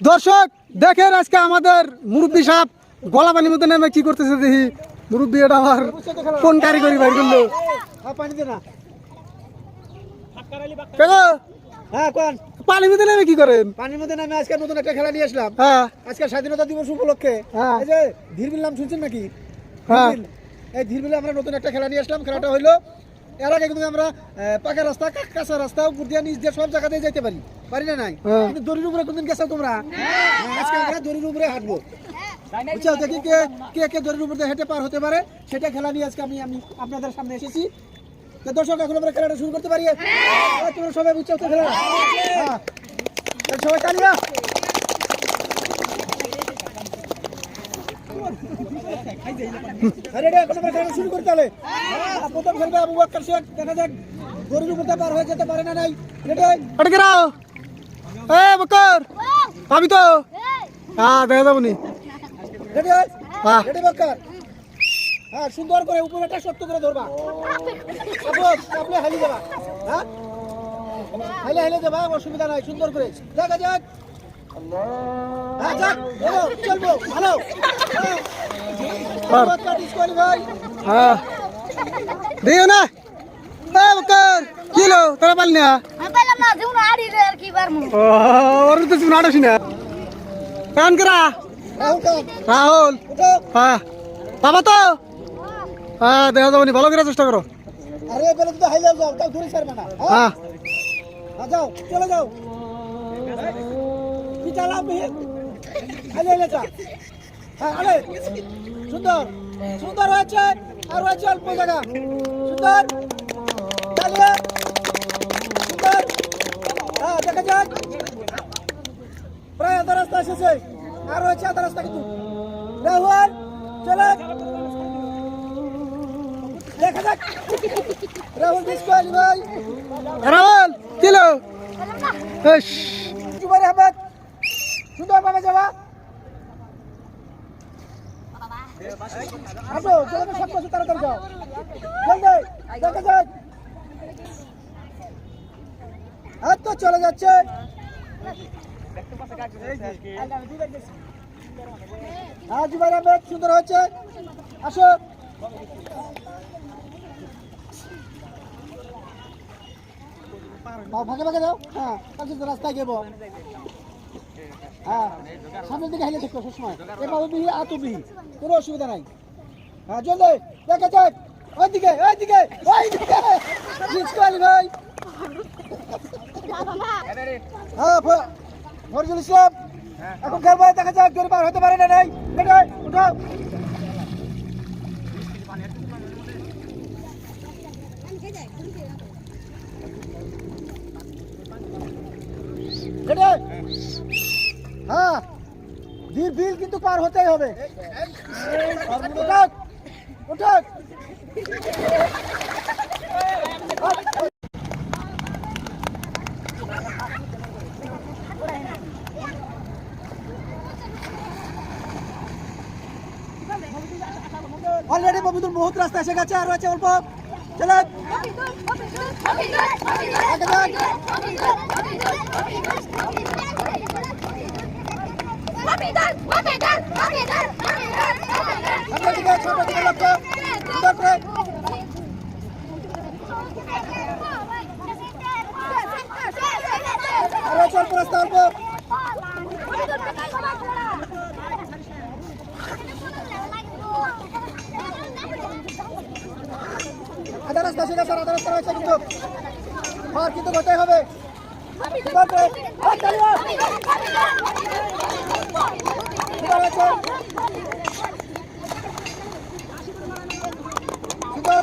দর্শক দেখেন আজকে আমাদের মুরব্বী সাহেব গলা পানির মধ্যে নেমে কি করতেছে দেখি। মুরব্বী এটা আমার কোন কারিগরি বাইর করল হ্যাঁ কোন? পানির মধ্যে নেমে কি করেন পানির মধ্যে নামে আজকে নতুন একটা খেলা নিয়ে আসলাম। হ্যাঁ। আজকে স্বাধীনতা দিবস উপলক্ষে। হ্যাঁ। এই যে ধীরবিল নাম শুনছেন নাকি? হ্যাঁ। ধীরবিল। এই ধীরবিলে আমরা নতুন একটা খেলা নিয়ে আসলাম। খেলাটা হইল এর আগে কিন্তু আমরা পাকা রাস্তা কাঁচা রাস্তা উপর দিয়ে নিচ দিয়ে সব জায়গাতে যেতে পারি। পারি না নাই? হ্যাঁ। কিন্তু দড়ির উপরে কোনদিন গেছো তোমরা? হ্যাঁ, আজকে আমরা দড়ির উপরে হাঁটবো। বুঝছ? দেখি কে কে কে দড়ির উপর হেঁটে পার হতে পারে। সেটা খেলা নিয়ে আজকে আমি আমি আপনাদের সামনে এসেছি। তো দর্শক এখন আমরা খেলাটা শুরু করতে পারি। হ্যাঁ, তোমরা সবাই বুঝছ তো খেলা হ্যাঁ। সবাই চালিয়ে আরে রে, এখন আমরা খেলা শুরু করতে হবে হ্যাঁ, প্রথম খেলবে আবু বকর শেখ দেখা যাক গরুর উপর পার হয়ে যেতে পারে না নাই। রেডি? এটা কেরাও এ বকর! পাবি তো? হ্যাঁ দেখা যাব নি। হ্যাঁ। রেডি বকর? হ্যাঁ সুন্দর করে উপরেটা শক্ত করে ধরবা। আপু আপনি হালি যাবা। হ্যাঁ? হাইলে হাইলে যাবা অসুবিধা নাই সুন্দর করে। দেখা যাক। হ্যাঁ যাক চলবো ভালো। হ্যাঁ। হ্যাঁ। দিও না। এ বকর! কি লো তোরা পারলি না? না যেমন আড়ি রে আর কি পারমু ও ওর তো তুমি নাটক না। কান করা? রাহুল। হ্যাঁ। বাবা তো? হ্যাঁ দেখা যাব নি ভালো করে চেষ্টা করো। আরে বেলে তো হাইলে যাও তাও ধরে ছাড়বে না হ্যাঁ। যাও চলে যাও কি চালাও মিহির আলে আলে চা হ্যাঁ আলে সুন্দর। সুন্দর হয়েছে আর হয়েছে অল্প জায়গা। সুন্দর। চালিয়ে দেখা যাক প্রায় আধা রাস্তা এসেছে। আর রয়েছে আধা রাস্তা কিন্তু। রাহুল চলে। দেখা যাক। রাহুল ডিসকোয়ালি ভাই রাহুল কি লো ইস, জুবাইর আহমেদ সুন্দর যাওয়া আসো যেখানে সব কিছু তাড়াতাড়ি যাও। দেখা যাক। আর তো চলে যাচ্ছে। হ্যাঁ জুবাইর আহমেদ সুন্দর হচ্ছে। আসো। ভাগে ভাগে যাও। হ্যাঁ রাস্তায় গেবো। হ্যাঁ সামনের দিকে হেলে দেখো, সবসময়। এভাবে বিহি আতো বিহি। কোনো অসুবিধা নাই। হ্যাঁ জলদি, দেখা যাক। ওই দিকে ওই দিকে ওই দিকে ভাই। হ্যাঁ ভ- ইসলাম এখন খেলব, দেখা যাক জোর পার হতে পারে না নাই। উঠাও হ্যাঁ ধীর বিল কিন্তু পার হতেই হবে। উঠাক উঠাক অলরেডি ববিদুল বহুত রাস্তা এসে গেছে, আর রয়েছে অল্প। চলে। সামনের দিকে সামনের দিকে লক্ষ্য সুন্দর করে আর রয়েছে অল্প রাস্তা, অল্প আধা রাস্তা ছিল স্যার আধা রাস্তা রয়েছে কিন্তু পার কিন্তু করতেই হবে সুন্দর করে আর চালিয়ে সুন্দর হয়েছে সুন্দর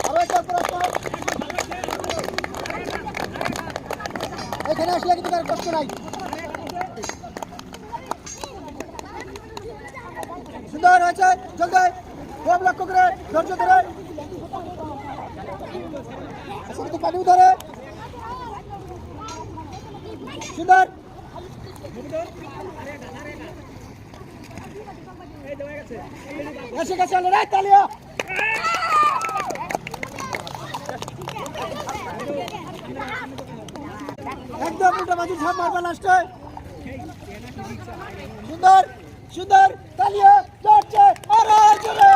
আর রয়েছে অল্প রাস্তা এখানে আসলে কিন্তু তার কষ্ট নাই। সুন্দর হয়েছে জলদি খুব লক্ষ্য করে ধৈর্য ধরে। পানিও ধরে। সুন্দর। একদম উল্টা লাস্টে সুন্দর সুন্দর তালিয়া যাচ্ছে আরে চলে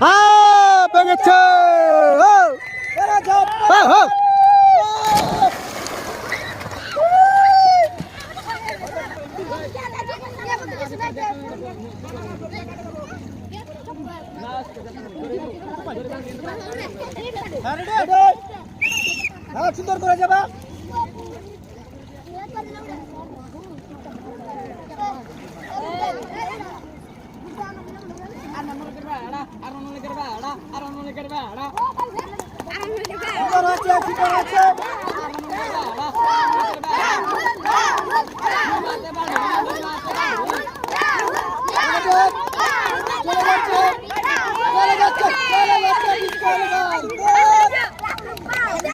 হ্যাঁ ভেঙেছে ও, এরা ঝাপ ও, ও। হ্যাঁ রেডি হ্যাঁ সুন্দর করে যাবা আছে